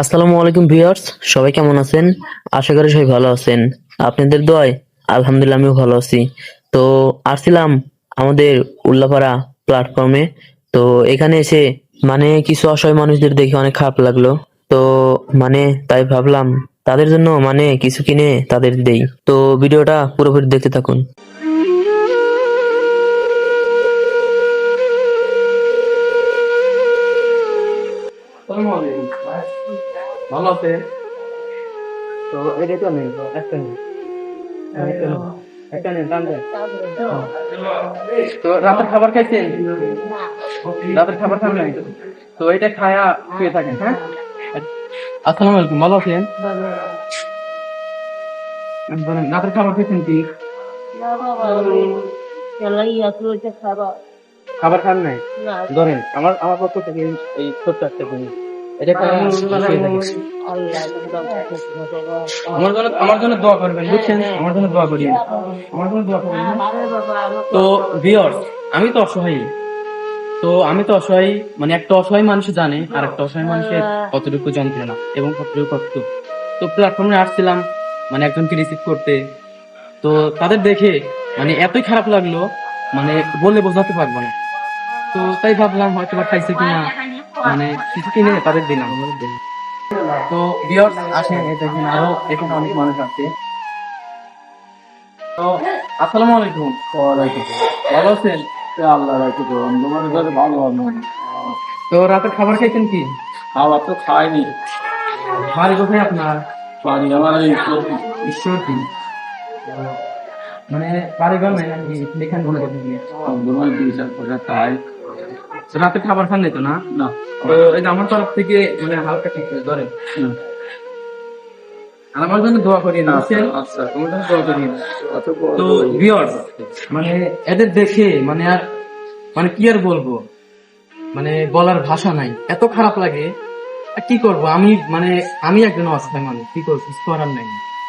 আসসালামু আলাইকুম ভিউয়ার্স, সবাই কেমন আছেন? আশা করি সবাই ভালো আছেন। আপনাদের দোয়ায় আলহামদুলিল্লাহ আমিও ভালো আছি। তো আসছিলাম আমাদের উল্লাপাড়া প্ল্যাটফর্মে তো এখানে এসে মানে কিছু অসহায় মানুষদের দেখে অনেক খারাপ লাগল। তো মানে তাই ভাবলাম তাদের জন্য মানে কিছু কিনে তাদের দেই। তো ভিডিওটা পুরোপুরি দেখতে থাকুন। ভালো আছে? তো এটাই তো নেই একটা নেই। একটা নেই। দাম দেন। তো রাতের খাবার খাইছেন? রাতের খাবার খান নাই? তো এটা খায়া শুয়ে থাকেন হ্যাঁ? আসসালামু আলাইকুম ভালো আছেন? বলেন, রাতের খাবার খেয়েছেন কি? খাবার খান নাই? ধরেন আমার আমার পক্ষ থেকে এই- এই ছোট্ট একটা জিনিস। এটা থাকেন আমার জন্য আমার জন্য দোয়া করবেন বুঝছেন? আমার জন্য দোয়া করিয়েন আমার জন্য দোয়া করবেন হ্যাঁ? তো ভিওর আমি তো অসহায়। তো আমি তো অসহায় মানে একটা অসহায় মানুষ জানে আর একটা অসহায় মানুষের কতটুকু যন্ত্রণা এবং কতটুকু কষ্ট। তো প্ল্যাটফর্মে আসছিলাম মানে একজনকে রিসিভ করতে। তো তাদের দেখে মানে এতই খারাপ লাগল মানে বলে বোঝাতে পারব না। তো তাই ভাবলাম হয়তো বা খাইছে কিনা। মানে কিছু কিনে তাদের দিলাম তো ভিউয়ার্স আসেন দেখেন আরও এখানে অনেক মানুষ আছে। তো আসসালামু আলাইকুম। ভালো আছেন? আল্লাহ রাখি তো তোমার কাছে ভালো তো রাতের খাবার খাইছেন কি? খাবার তো খাইনি। বাড়ি কোথায় আপনার? পানি আমার মানে বাড়ি ঘর নাই নাকি এখানে কোনো কথা নেই তোমার দুই চার পয়সা খাই তো রাতের খাবার খান নাই তো না? তো এই আমার তরফ থেকে মানে হালকা ঠিক করে। আর আমার জন্য দোয়া করি না আচ্ছা আচ্ছা। তোমার জন্য দোয়া করি না। অত বড় তো ভিউয়ার্স মানে এদের দেখে মানে আর মানে কি আর বলব? মানে বলার ভাষা নাই। এত খারাপ লাগে। আর কি করব? আমি মানে আমি একজন মানুষ কি করব? কিছু করার নাই।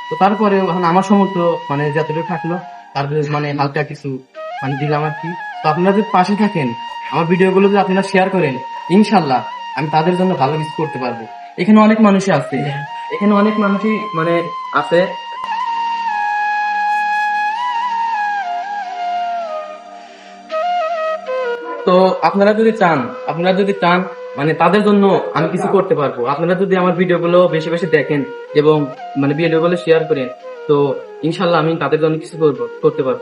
তো তারপরে আমার সমর্থ মানে যতটুকু থাকল তারপরে মানে হালকা কিছু মানে দিলাম আর কি। তো আপনারা যদি পাশে থাকেন আমার ভিডিওগুলো যদি আপনারা শেয়ার করেন ইনশাল্লাহ আমি তাদের জন্য ভালো কিছু করতে পারব। এখানে অনেক মানুষই আছে। এখানে অনেক মানুষই মানে আছে। তো আপনারা যদি চান আপনারা যদি চান মানে তাদের জন্য আমি কিছু করতে পারব। আপনারা যদি আমার ভিডিওগুলো বেশি বেশি দেখেন এবং মানে ভিডিওগুলো শেয়ার করেন তো ইনশাল্লাহ আমি তাদের জন্য কিছু করব করতে পারব।